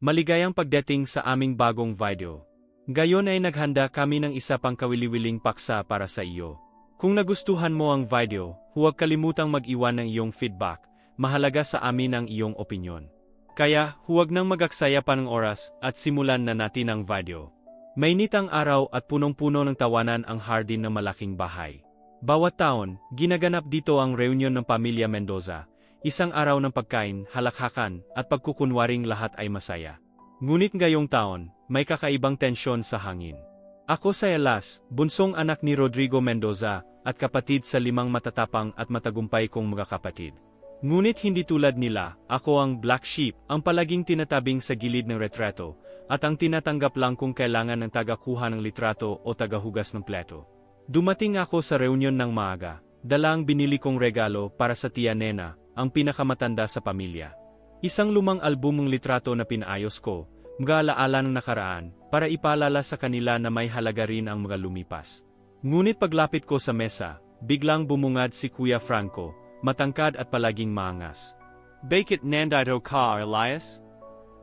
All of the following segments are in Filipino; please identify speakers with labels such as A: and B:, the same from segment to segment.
A: Maligayang pagdating sa aming bagong video. Gayon ay naghanda kami ng isa pang kawili-wiling paksa para sa iyo. Kung nagustuhan mo ang video, huwag kalimutang mag-iwan ng iyong feedback. Mahalaga sa amin ang iyong opinyon. Kaya, huwag nang magaksaya pa ng oras at simulan na natin ang video. Mainit ang araw at punong-puno ng tawanan ang hardin ng malaking bahay. Bawat taon, ginaganap dito ang reunion ng pamilya Mendoza, isang araw ng pagkain, halakhakan, at pagkukunwaring lahat ay masaya. Ngunit ngayong taon, may kakaibang tensyon sa hangin. Ako sa Elas, bunsong anak ni Rodrigo Mendoza, at kapatid sa limang matatapang at matagumpay kong mga kapatid. Ngunit hindi tulad nila, ako ang black sheep, ang palaging tinatabing sa gilid ng retrato, at ang tinatanggap lang kung kailangan ng tagakuha ng litrato o tagahugas ng pleto. Dumating ako sa reunion ng maaga, dala ang binili kong regalo para sa tia Nena, ang pinakamatanda sa pamilya. Isang lumang albumong litrato na pinaayos ko, mga alaala ng nakaraan, para ipaalala sa kanila na may halaga rin ang mga lumipas. Ngunit paglapit ko sa mesa, biglang bumungad si Kuya Franco, matangkad at palaging maangas. Bakit nandito ka, Elias?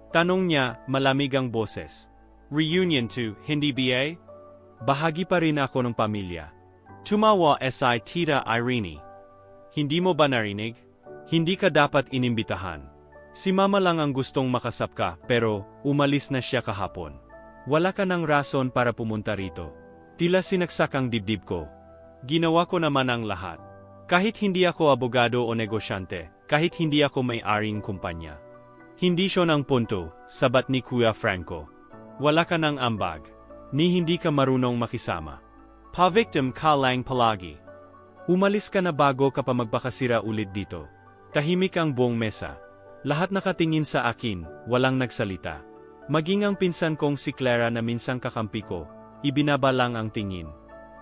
A: Tanong niya, malamig ang boses. Reunion to, hindi ba? Bahagi pa rin ako ng pamilya. Tumawa si Tita Irene. Hindi mo ba narinig? Hindi ka dapat inimbitahan. Si mama lang ang gustong makasap ka, pero umalis na siya kahapon. Wala ka ng rason para pumunta rito. Tila sinaksak ang dibdib ko. Ginawa ko naman ang lahat. Kahit hindi ako abogado o negosyante, kahit hindi ako may-aring kumpanya. Hindi siya ng punto, sabat ni Kuya Franco. Wala ka ng ambag. Ni hindi ka marunong makisama. Pa-victim ka lang palagi. Umalis ka na bago ka pa magpakasira ulit dito. Tahimik ang buong mesa. Lahat nakatingin sa akin, walang nagsalita. Maging ang pinsan kong si Clara na minsang kakampi ko, ibinaba lang ang tingin.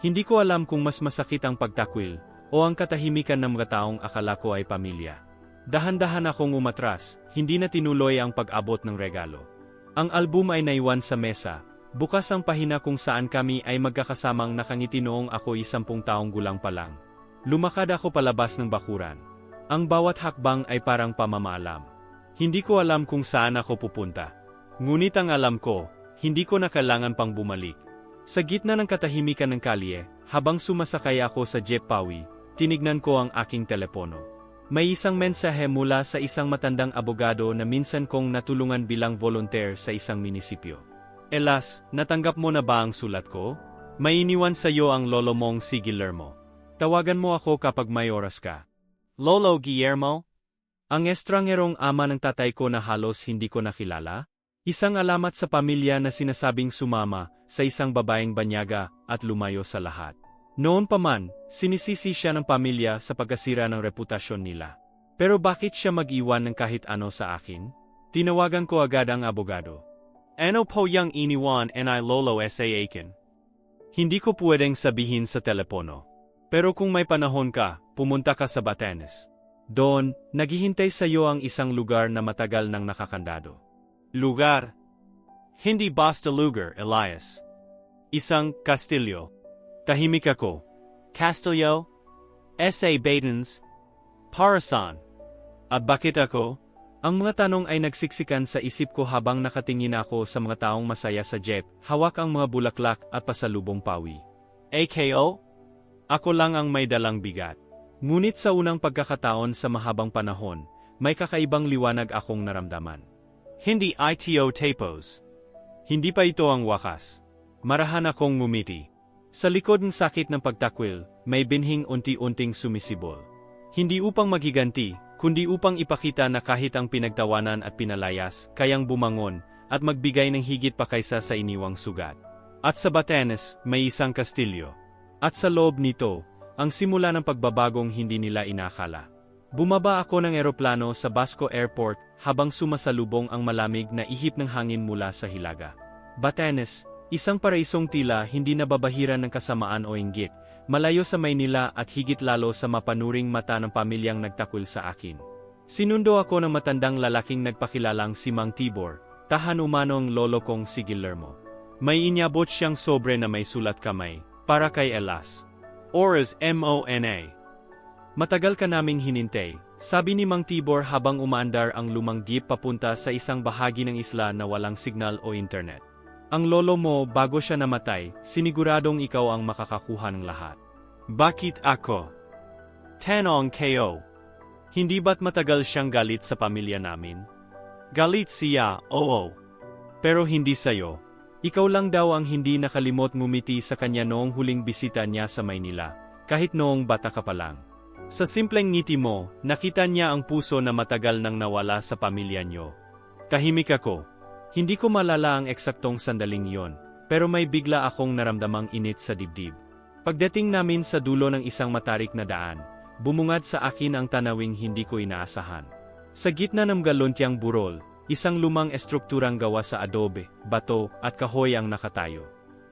A: Hindi ko alam kung mas masakit ang pagtakwil, o ang katahimikan ng mga taong akala ko ay pamilya. Dahan-dahan akong umatras, hindi na tinuloy ang pag-abot ng regalo. Ang album ay naiwan sa mesa, bukas ang pahina kung saan kami ay magkakasamang nakangiti noong ako isampung taong gulang pa lang. Lumakad ako palabas ng bakuran. Ang bawat hakbang ay parang pamamaalam. Hindi ko alam kung saan ako pupunta. Ngunit ang alam ko, hindi ko na kailangan pang bumalik. Sa gitna ng katahimikan ng kalye, habang sumasakay ako sa jeep pawi, tinignan ko ang aking telepono. May isang mensahe mula sa isang matandang abogado na minsan kong natulungan bilang volunteer sa isang munisipyo. Elas, natanggap mo na ba ang sulat ko? May iniwan sa iyo ang lolo mong si Guillermo. Tawagan mo ako kapag may oras ka. Lolo Guillermo? Ang estrangerong ama ng tatay ko na halos hindi ko nakilala? Isang alamat sa pamilya na sinasabing sumama sa isang babaeng banyaga at lumayo sa lahat. Noon pa man, sinisisi siya ng pamilya sa pagkasira ng reputasyon nila. Pero bakit siya mag-iwan ng kahit ano sa akin? Tinawagan ko agad ang abogado. Ano po yung iniwan and I lolo sa akin? Hindi ko pwedeng sabihin sa telepono. Pero kung may panahon ka, pumunta ka sa Batanes. Doon, naghihintay sa iyo ang isang lugar na matagal nang nakakandado. Lugar. Hindi basta lugar, Elias. Isang kastilyo. Tahimik ako. Castillo? S.A. Badens? Parasan? At bakit ako? Ang mga tanong ay nagsiksikan sa isip ko habang nakatingin ako sa mga taong masaya sa jeep, hawak ang mga bulaklak at pasalubong pawi. AKO? Ako lang ang may dalang bigat. Ngunit sa unang pagkakataon sa mahabang panahon, may kakaibang liwanag akong naramdaman. Hindi ITO tapos. Hindi pa ito ang wakas. Marahan akong ngumiti. Sa likod ng sakit ng pagtakwil, may binhing unti-unting sumisibol. Hindi upang maghiganti, kundi upang ipakita na kahit ang pinagtawanan at pinalayas, kayang bumangon, at magbigay ng higit pa kaysa sa iniwang sugat. At sa Batanes, may isang kastilyo. At sa loob nito, ang simula ng pagbabagong hindi nila inakala. Bumaba ako ng eroplano sa Basco Airport habang sumasalubong ang malamig na ihip ng hangin mula sa Hilaga. Batanes, isang paraisong tila hindi nababahiran ng kasamaan o inggit, malayo sa Maynila at higit lalo sa mapanuring mata ng pamilyang nagtakwil sa akin. Sinundo ako ng matandang lalaking nagpakilalang si Mang Tibor, tahan umanong lolo kong si Guillermo. May inyabot siyang sobre na may sulat kamay, para kay Elas. Oras M.O.N.A. Matagal ka naming hinintay, sabi ni Mang Tibor habang umaandar ang lumang jeep papunta sa isang bahagi ng isla na walang signal o internet. Ang lolo mo bago siya namatay, siniguradong ikaw ang makakakuha ng lahat. Bakit ako? Tanong KO. Hindi ba't matagal siyang galit sa pamilya namin? Galit siya, oo. Pero hindi sa'yo. Ikaw lang daw ang hindi nakalimot ngumiti sa kanya noong huling bisita niya sa Maynila, kahit noong bata ka pa lang. Sa simpleng ngiti mo, nakita niya ang puso na matagal nang nawala sa pamilya niyo. Tahimik ako. Hindi ko malala ang eksaktong sandaling yon, pero may bigla akong naramdamang init sa dibdib. Pagdating namin sa dulo ng isang matarik na daan, bumungad sa akin ang tanawing hindi ko inaasahan. Sa gitna ng galontyang burol, isang lumang estrukturang gawa sa adobe, bato, at kahoy ang nakatayo.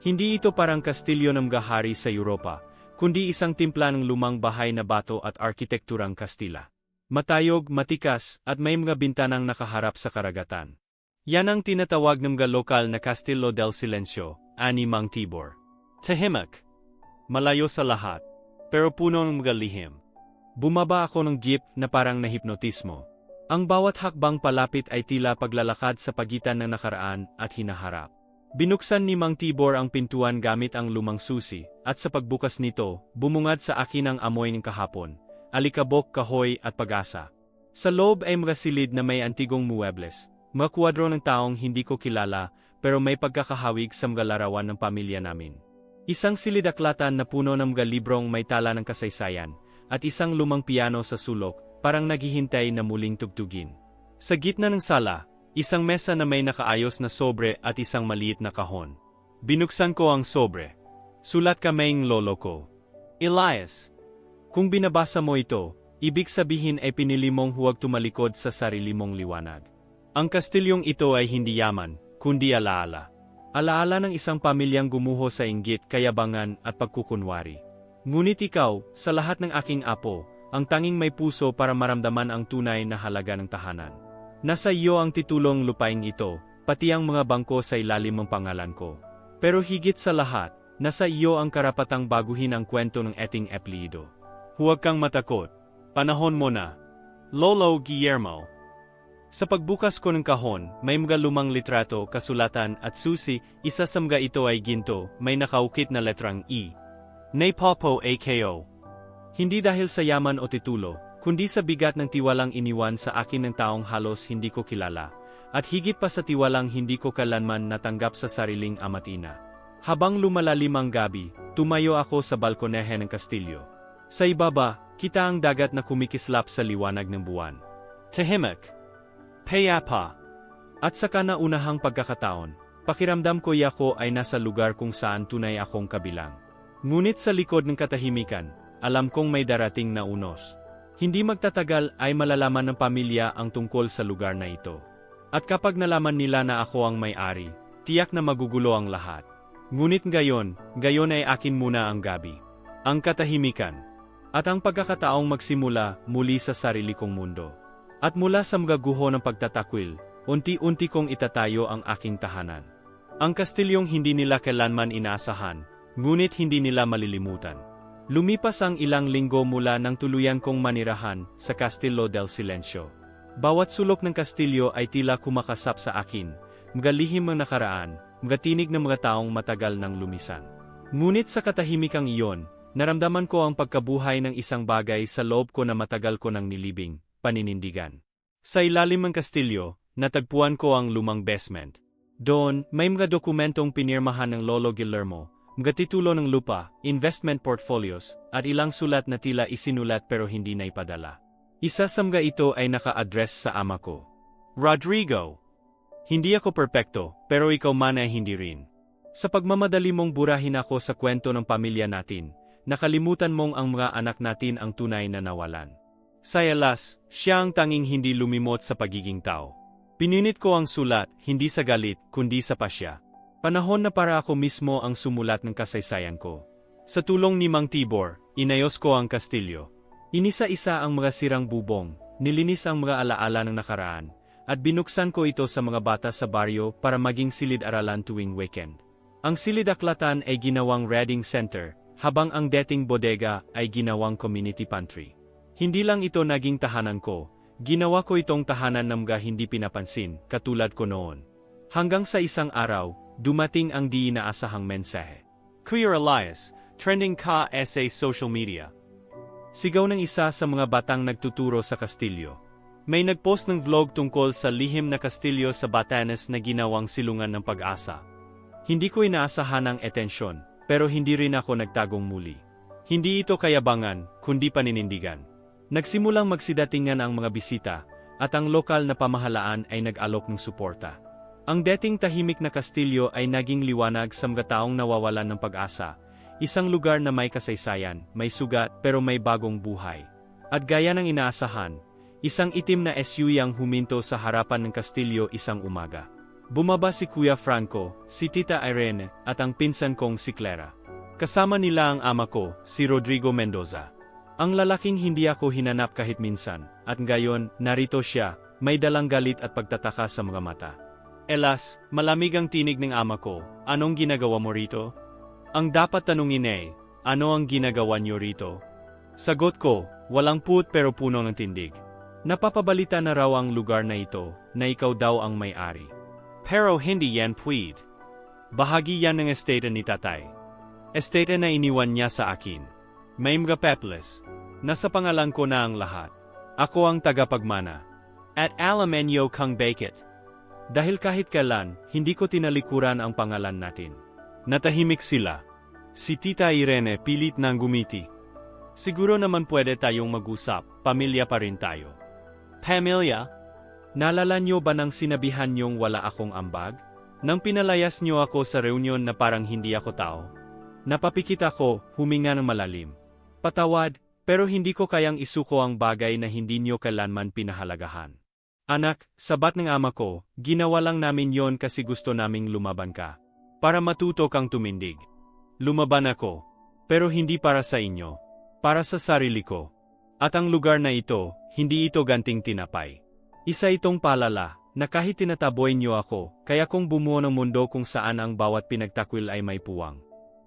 A: Hindi ito parang kastilyo ng gahari sa Europa, kundi isang timpla ng lumang bahay na bato at arkitekturang Kastila. Matayog, matikas, at may mga bintanang nakaharap sa karagatan. Yan ang tinatawag ng lokal na Castillo del Silencio, ani Mang Tibor. Tahimik. Malayo sa lahat, pero puno ng mga lihim. Bumaba ako ng jeep na parang nahipnotismo. Ang bawat hakbang palapit ay tila paglalakad sa pagitan ng nakaraan at hinaharap. Binuksan ni Mang Tibor ang pintuan gamit ang lumang susi, at sa pagbukas nito, bumungad sa akin ang amoy ng kahapon, alikabok, kahoy at pag-asa. Sa loob ay mga silid na may antigong muebles, mga kwadro ng taong hindi ko kilala pero may pagkakahawig sa mga larawan ng pamilya namin. Isang silidaklatan na puno ng mga librong may tala ng kasaysayan, at isang lumang piano sa sulok, parang naghihintay na muling tugtugin. Sa gitna ng sala, isang mesa na may nakaayos na sobre at isang maliit na kahon. Binuksan ko ang sobre. Sulat kaming lolo ko. Elias. Kung binabasa mo ito, ibig sabihin ay pinili mong huwag tumalikod sa sarili mong liwanag. Ang kastilyong ito ay hindi yaman, kundi alaala. Alaala ng isang pamilyang gumuho sa inggit, kayabangan at pagkukunwari. Ngunit ikaw, sa lahat ng aking apo, ang tanging may puso para maramdaman ang tunay na halaga ng tahanan. Nasa iyo ang titulong lupaing ito, pati ang mga bangko sa ilalim ng pangalan ko. Pero higit sa lahat, nasa iyo ang karapatang baguhin ang kwento ng eting eplido. Huwag kang matakot. Panahon mo na. Lolo Guillermo sa pagbukas ko ng kahon, may mga lumang litrato, kasulatan at susi, isa sa mga ito ay ginto, may nakaukit na letrang E. Nay Popo AKO. Hindi dahil sa yaman o titulo, kundi sa bigat ng tiwalang iniwan sa akin ng taong halos hindi ko kilala, at higit pa sa tiwalang hindi ko kalanman natanggap sa sariling ama't ina. Habang lumalalim ang gabi, tumayo ako sa balkonehe ng kastilyo. Sa ibaba, kita ang dagat na kumikislap sa liwanag ng buwan. Tahimik. Payapa. At sa kanaunahang pagkakataon, pakiramdam ko yako ay nasa lugar kung saan tunay akong kabilang. Ngunit sa likod ng katahimikan, alam kong may darating na unos. Hindi magtatagal ay malalaman ng pamilya ang tungkol sa lugar na ito. At kapag nalaman nila na ako ang may-ari, tiyak na magugulo ang lahat. Ngunit gayon, gayon ay akin muna ang gabi. Ang katahimikan. At ang pagkakataong magsimula muli sa sarili kong mundo. At mula sa mga guho ng pagtatakwil, unti-unti kong itatayo ang aking tahanan. Ang kastilyong hindi nila kailanman inaasahan, ngunit hindi nila malilimutan. Lumipas ang ilang linggo mula nang tuluyan kong manirahan sa Castillo del Silencio. Bawat sulok ng kastilyo ay tila kumakasap sa akin, mga lihim ang nakaraan, mga tinig ng mga taong matagal nang lumisan. Ngunit sa katahimikang iyon, naramdaman ko ang pagkabuhay ng isang bagay sa loob ko na matagal ko nang nilibing, paninindigan. Sa ilalim ng kastilyo, natagpuan ko ang lumang basement. Doon, may mga dokumentong pinirmahan ng Lolo Guillermo, mga titulo ng lupa, investment portfolios, at ilang sulat na tila isinulat pero hindi na ipadala. Isa sa mga ito ay naka-address sa ama ko. Rodrigo. Hindi ako perpekto, pero ikaw man ay hindi rin. Sa pagmamadali mong burahin ako sa kwento ng pamilya natin, nakalimutan mong ang mga anak natin ang tunay na nawalan. Sa alas, siya ang tanging hindi lumimot sa pagiging tao. Pininit ko ang sulat, hindi sa galit, kundi sa pasya. Panahon na para ako mismo ang sumulat ng kasaysayan ko. Sa tulong ni Mang Tibor, inayos ko ang kastilyo. Inisa-isa ang mga sirang bubong, nilinis ang mga alaala ng nakaraan, at binuksan ko ito sa mga bata sa baryo para maging silid-aralan tuwing weekend. Ang silid-aklatan ay ginawang reading center, habang ang dating bodega ay ginawang community pantry. Hindi lang ito naging tahanan ko, ginawa ko itong tahanan ng mga hindi pinapansin, katulad ko noon. Hanggang sa isang araw, dumating ang di inaasahang mensahe. Kuya Elias, trending ka sa social media. Sigaw ng isa sa mga batang nagtuturo sa Kastilyo. May nagpost ng vlog tungkol sa lihim na Kastilyo sa Batanes na ginawang silungan ng pag-asa. Hindi ko inaasahan ang etensyon, pero hindi rin ako nagtagong muli. Hindi ito kayabangan, kundi paninindigan. Nagsimulang magsidatingan ang mga bisita, at ang lokal na pamahalaan ay nag-alok ng suporta. Ang dating tahimik na kastilyo ay naging liwanag sa mga taong nawawalan ng pag-asa, isang lugar na may kasaysayan, may sugat pero may bagong buhay. At gaya ng inaasahan, isang itim na SUV ang huminto sa harapan ng kastilyo isang umaga. Bumaba si Kuya Franco, si Tita Irene, at ang pinsan kong si Clara. Kasama nila ang ama ko, si Rodrigo Mendoza. Ang lalaking hindi ako hinanap kahit minsan, at ngayon, narito siya, may dalang galit at pagtataka sa mga mata. Elas, malamig ang tinig ng ama ko, anong ginagawa mo rito? Ang dapat tanungin ay, ano ang ginagawa niyo rito? Sagot ko, walang put pero puno ng tindig. Napapabalita na raw ang lugar na ito, na ikaw daw ang may-ari. Pero hindi yan pwede. Bahagi yan ng estate ni tatay. Estate na iniwan niya sa akin. May mga papeles. Nasa pangalan ko na ang lahat. Ako ang tagapagmana. At alamenyo kang bakit. Dahil kahit kailan, hindi ko tinalikuran ang pangalan natin. Natahimik sila. Si Tita Irene pilit nang gumiti. Siguro naman pwede tayong mag-usap, pamilya pa rin tayo. Pamilya? Nalala niyo ba nang sinabihan niyong wala akong ambag? Nang pinalayas niyo ako sa reunion na parang hindi ako tao? Napapikit ako, huminga ng malalim. Patawad, pero hindi ko kayang isuko ang bagay na hindi niyo kailanman pinahalagahan. Anak, sabat ng ama ko, ginawa lang namin yon kasi gusto naming lumaban ka. Para matuto kang tumindig. Lumaban ako. Pero hindi para sa inyo. Para sa sarili ko. At ang lugar na ito, hindi ito ganting tinapay. Isa itong palala, na kahit tinataboy niyo ako, kaya kung bumuo ng mundo kung saan ang bawat pinagtakwil ay may puwang.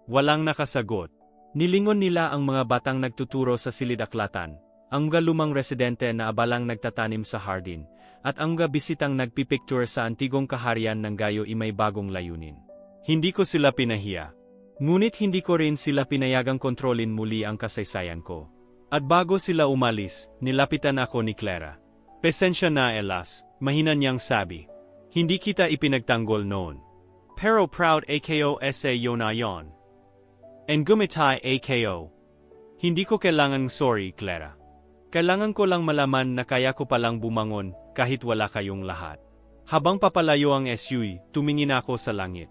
A: Walang nakasagot. Nilingon nila ang mga batang nagtuturo sa silid-aklatan, ang mga lumang residente na abalang nagtatanim sa hardin, at ang mga bisitang nagpipicture sa antigong kaharian ng gayo imay bagong layunin. Hindi ko sila pinahiya. Ngunit hindi ko rin sila pinayagang kontrolin muli ang kasaysayan ko. At bago sila umalis, nilapitan ako ni Clara. Pesensya na Elas, mahina niyang sabi. Hindi kita ipinagtanggol noon. Pero proud AKO SA yon na yon. And gumitay AKO. Hindi ko kailangang sorry, Clara. Kailangan ko lang malaman na kaya ko palang bumangon kahit wala kayong lahat. Habang papalayo ang SUV, tumingin ako sa langit.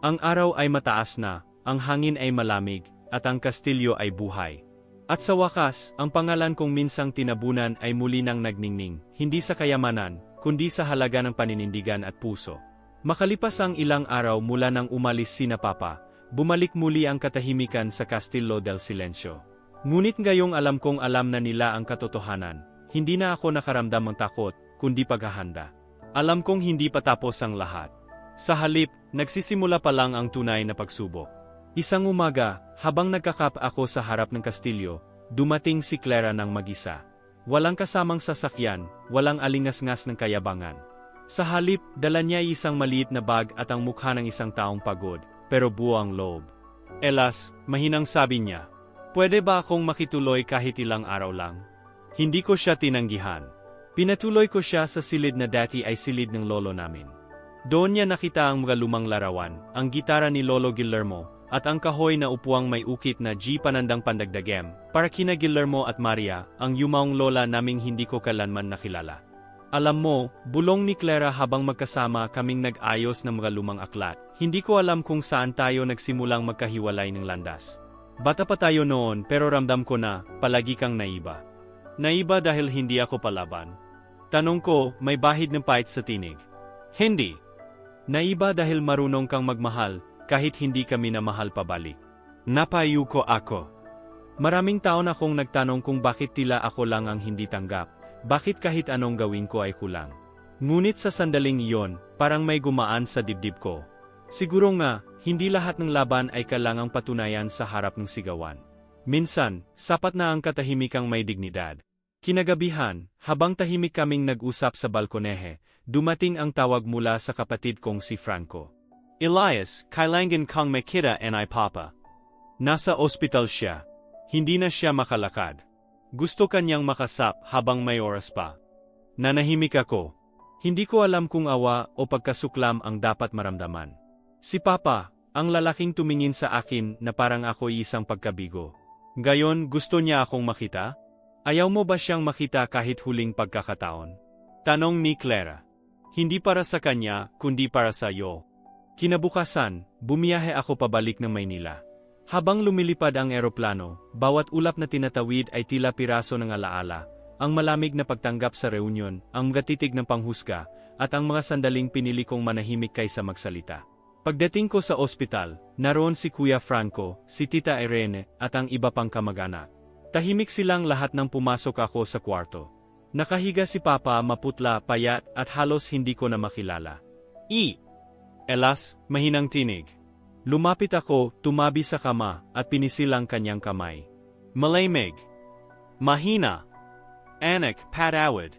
A: Ang araw ay mataas na, ang hangin ay malamig, at ang kastilyo ay buhay. At sa wakas, ang pangalan kong minsang tinabunan ay muli nang nagningning, hindi sa kayamanan, kundi sa halaga ng paninindigan at puso. Makalipas ang ilang araw mula nang umalis si na Papa, bumalik muli ang katahimikan sa Castillo del Silencio. Ngunit ngayong alam kong alam na nila ang katotohanan, hindi na ako nakaramdam ng takot, kundi paghahanda. Alam kong hindi pa tapos ang lahat. Sa halip, nagsisimula pa lang ang tunay na pagsubok. Isang umaga, habang nagkakap ako sa harap ng kastilyo, dumating si Clara ng mag-isa. Walang kasamang sasakyan, walang alingasngas ng kayabangan. Sa halip, dala niya isang maliit na bag at ang mukha ng isang taong pagod, pero buo ang loob. Elas, mahinang sabi niya, pwede ba akong makituloy kahit ilang araw lang? Hindi ko siya tinanggihan. Pinatuloy ko siya sa silid na dati ay silid ng lolo namin. Doon niya nakita ang mga lumang larawan, ang gitara ni Lolo Guillermo, at ang kahoy na upuang may ukit na G panandang pandagdagem, para kina Guillermo at Maria, ang yumaong lola naming hindi ko kalanman nakilala. Alam mo, bulong ni Clara habang magkasama kaming nag-ayos ng mga lumang aklat, hindi ko alam kung saan tayo nagsimulang magkahiwalay ng landas. Bata pa tayo noon pero ramdam ko na, palagi kang naiba. Naiba dahil hindi ako palaban. Tanong ko, may bahid ng pait sa tinig. Hindi. Naiba dahil marunong kang magmahal, kahit hindi kami na mahal pabalik. Napayu ko ako. Maraming taon akong nagtanong kung bakit tila ako lang ang hindi tanggap, bakit kahit anong gawin ko ay kulang. Ngunit sa sandaling iyon, parang may gumaan sa dibdib ko. Siguro nga, hindi lahat ng laban ay kailangang patunayan sa harap ng sigawan. Minsan, sapat na ang katahimikang may dignidad. Kinagabihan, habang tahimik kaming nag-usap sa balkonehe, dumating ang tawag mula sa kapatid kong si Franco. Elias, kailangan kang makita and I papa. Nasa ospital siya. Hindi na siya makalakad. Gusto kanyang makasap habang may oras pa. Nanahimik ako. Hindi ko alam kung awa o pagkasuklam ang dapat maramdaman. Si Papa, ang lalaking tumingin sa akin na parang ako isang pagkabigo. Gayon gusto niya akong makita? Ayaw mo ba siyang makita kahit huling pagkakataon? Tanong ni Clara. Hindi para sa kanya, kundi para sa iyo. Kinabukasan, bumiyahe ako pabalik ng Maynila. Habang lumilipad ang eroplano, bawat ulap na tinatawid ay tila piraso ng alaala, ang malamig na pagtanggap sa reunion, ang gatitig ng panghusga, at ang mga sandaling pinili kong manahimik kaysa magsalita. Pagdating ko sa ospital, naroon si Kuya Franco, si Tita Irene, at ang iba pang kamag-anak. Tahimik silang lahat nang pumasok ako sa kwarto. Nakahiga si Papa maputla, payat, at halos hindi ko na makilala. I. Elas, mahinang tinig. Lumapit ako, tumabi sa kama, at pinisil ang kanyang kamay. Malamig. Mahina. Anak, patawad.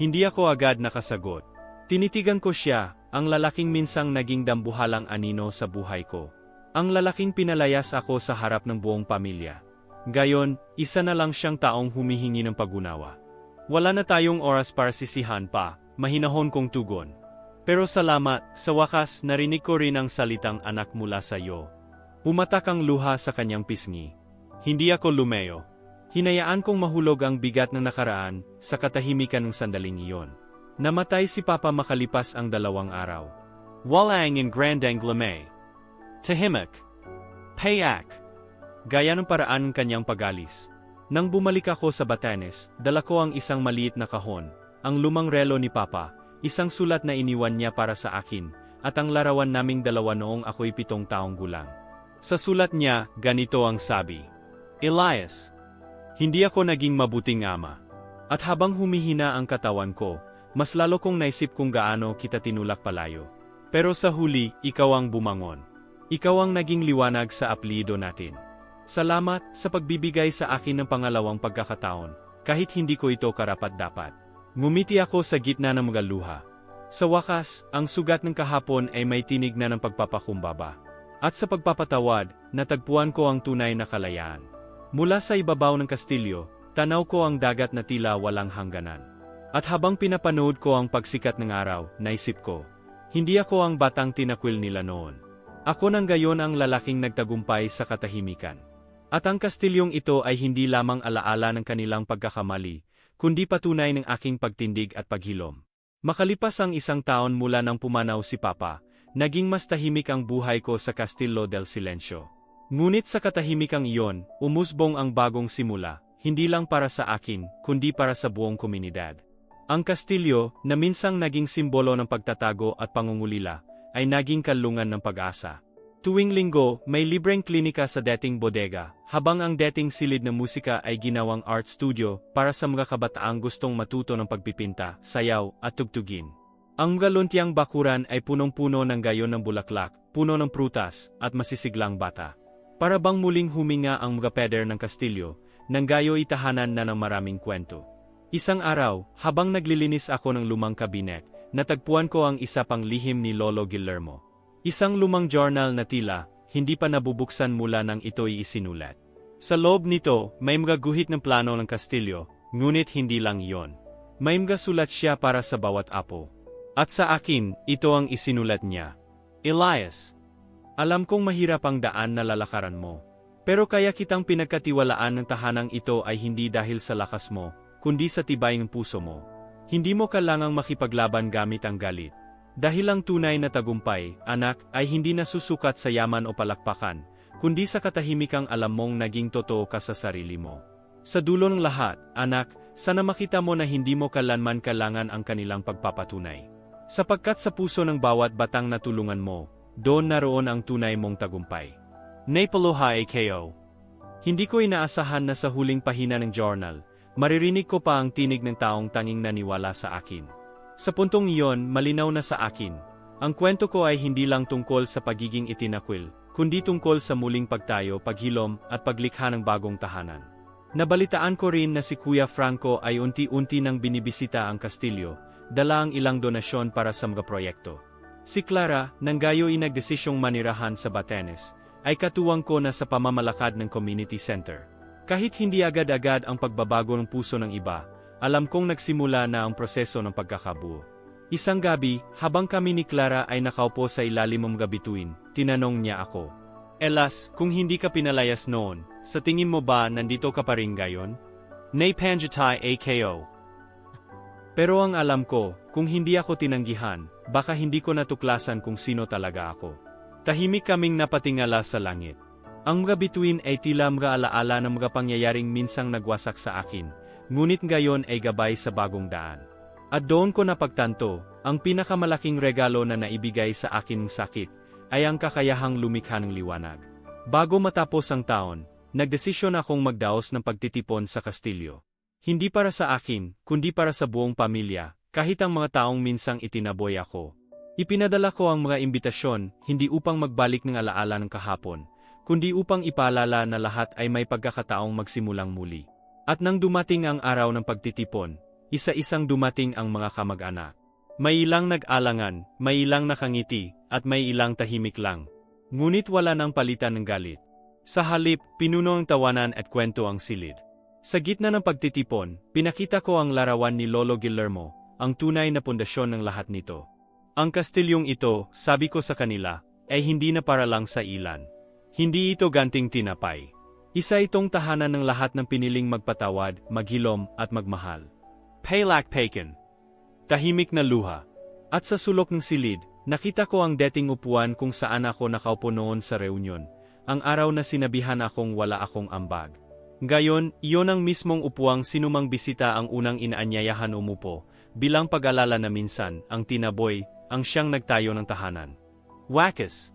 A: Hindi ako agad nakasagot. Tinitigan ko siya, ang lalaking minsang naging dambuhalang anino sa buhay ko. Ang lalaking pinalayas ako sa harap ng buong pamilya. Gayon, isa na lang siyang taong humihingi ng pagunawa. Wala na tayong oras para sisihan pa, mahinahon kong tugon. Pero salamat, sa wakas narinig ko rin ang salitang anak mula sa iyo. Pumatak ang luha sa kanyang pisngi. Hindi ako lumeo. Hinayaan kong mahulog ang bigat ng nakaraan sa katahimikan ng sandaling iyon. Namatay si Papa makalipas ang dalawang araw. Walang in Grand Anglame. Tahimik. Payak. Gaya ng paraan ng kanyang pagalis. Nang bumalik ako sa Batanes, dala ko ang isang maliit na kahon, ang lumang relo ni Papa, isang sulat na iniwan niya para sa akin, at ang larawan naming dalawa noong ako'y pitong taong gulang. Sa sulat niya, ganito ang sabi. Elias, hindi ako naging mabuting ama. At habang humihina ang katawan ko, mas lalo kong naisip kung gaano kita tinulak palayo. Pero sa huli, ikaw ang bumangon. Ikaw ang naging liwanag sa aplido natin. Salamat sa pagbibigay sa akin ng pangalawang pagkakataon, kahit hindi ko ito karapat-dapat. Ngumiti ako sa gitna ng mga luha. Sa wakas, ang sugat ng kahapon ay may tinig na ng pagpapakumbaba. At sa pagpapatawad, natagpuan ko ang tunay na kalayaan. Mula sa ibabaw ng kastilyo, tanaw ko ang dagat na tila walang hangganan. At habang pinapanood ko ang pagsikat ng araw, naisip ko, hindi ako ang batang tinakwil nila noon. Ako nang gayon ang lalaking nagtagumpay sa katahimikan. At ang kastilyong ito ay hindi lamang alaala ng kanilang pagkakamali, kundi patunay ng aking pagtindig at paghilom. Makalipas ang isang taon mula nang pumanaw si Papa, naging mas tahimik ang buhay ko sa Castillo del Silencio. Ngunit sa katahimikang iyon, umusbong ang bagong simula, hindi lang para sa akin, kundi para sa buong komunidad. Ang kastilyo, na minsang naging simbolo ng pagtatago at pangungulila, ay naging kalungan ng pag-asa. Tuwing linggo, may libreng klinika sa dating bodega, habang ang dating silid na musika ay ginawang art studio para sa mga kabataang gustong matuto ng pagpipinta, sayaw, at tugtugin. Ang galuntiang bakuran ay punong-puno ng gayon ng bulaklak, puno ng prutas, at masisiglang bata. Para bang muling huminga ang mga peder ng kastilyo, nang gayo itahanan na ng maraming kwento. Isang araw, habang naglilinis ako ng lumang kabinet, natagpuan ko ang isa pang lihim ni Lolo Guillermo. Isang lumang journal na tila, hindi pa nabubuksan mula nang ito'y isinulat. Sa loob nito, may mga guhit ng plano ng kastilyo, ngunit hindi lang iyon. May mga sulat siya para sa bawat apo. At sa akin, ito ang isinulat niya. Elias, alam kong mahirap ang daan na lalakaran mo. Pero kaya kitang pinagkatiwalaan ng tahanang ito ay hindi dahil sa lakas mo, kundi sa tibay ng puso mo. Hindi mo kailangang makipaglaban gamit ang galit. Dahil ang tunay na tagumpay, anak, ay hindi nasusukat sa yaman o palakpakan, kundi sa katahimikang alam mong naging totoo ka sa sarili mo. Sa dulo ng lahat, anak, sana makita mo na hindi mo kalanman kailangan ang kanilang pagpapatunay. Sapagkat sa puso ng bawat batang natulungan mo, doon naroon ang tunay mong tagumpay. Napaloha AKO Hindi ko inaasahan na sa huling pahina ng journal, maririnig ko pa ang tinig ng taong tanging naniwala sa akin. Sa puntong iyon, malinaw na sa akin. Ang kwento ko ay hindi lang tungkol sa pagiging itinakwil, kundi tungkol sa muling pagtayo, paghilom, at paglikha ng bagong tahanan. Nabalitaan ko rin na si Kuya Franco ay unti-unti nang binibisita ang Kastilyo, dala ang ilang donasyon para sa mga proyekto. Si Clara, nang gayo'y nagdesisyong manirahan sa Batanes, ay katuwang ko na sa pamamalakad ng community center. Kahit hindi agad-agad ang pagbabago ng puso ng iba, alam kong nagsimula na ang proseso ng pagkakabuo. Isang gabi, habang kami ni Clara ay nakaupo sa ilalim ng gabituin, tinanong niya ako. Elas, kung hindi ka pinalayas noon, sa tingin mo ba nandito ka pa rin gayon? Nay Panjatay AKO. Pero ang alam ko, kung hindi ako tinanggihan, baka hindi ko natuklasan kung sino talaga ako. Tahimik kaming napatingala sa langit. Ang mga bituin ay tila mga alaala ng mga pangyayaring minsang nagwasak sa akin, ngunit ngayon ay gabay sa bagong daan. At doon ko napagtanto, ang pinakamalaking regalo na naibigay sa akin ng sakit, ay ang kakayahang lumikha ng liwanag. Bago matapos ang taon, nagdesisyon akong magdaos ng pagtitipon sa Kastilyo. Hindi para sa akin, kundi para sa buong pamilya, kahit ang mga taong minsang itinaboy ako. Ipinadala ko ang mga imbitasyon, hindi upang magbalik ng alaala ng kahapon, kundi upang ipaalala na lahat ay may pagkakataong magsimulang muli. At nang dumating ang araw ng pagtitipon, isa-isang dumating ang mga kamag-anak. May ilang nag-alangan, may ilang nakangiti, at may ilang tahimik lang. Ngunit wala nang palitan ng galit. Sa halip, pinuno ang tawanan at kwento ang silid. Sa gitna ng pagtitipon, pinakita ko ang larawan ni Lolo Guillermo, ang tunay na pundasyon ng lahat nito. Ang kastilyong ito, sabi ko sa kanila, ay hindi na para lang sa ilan. Hindi ito ganting tinapay. Isa itong tahanan ng lahat ng piniling magpatawad, maghilom, at magmahal. Paylak Paken. Tahimik na luha. At sa sulok ng silid, nakita ko ang dating upuan kung saan ako nakaupo noon sa reunion, ang araw na sinabihan akong wala akong ambag. Gayon, iyon ang mismong upuang sinumang bisita ang unang inaanyayahan umupo, bilang pag-alala na minsan, ang tinaboy, ang siyang nagtayo ng tahanan. Wakas!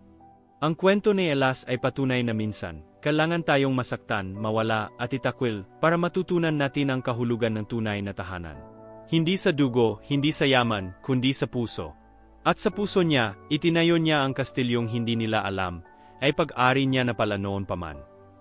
A: Ang kwento ni Elas ay patunay na minsan, kailangan tayong masaktan, mawala, at itakwil, para matutunan natin ang kahulugan ng tunay na tahanan. Hindi sa dugo, hindi sa yaman, kundi sa puso. At sa puso niya, itinayo niya ang kastilyong hindi nila alam, ay pag-ari niya na pala noon pa man.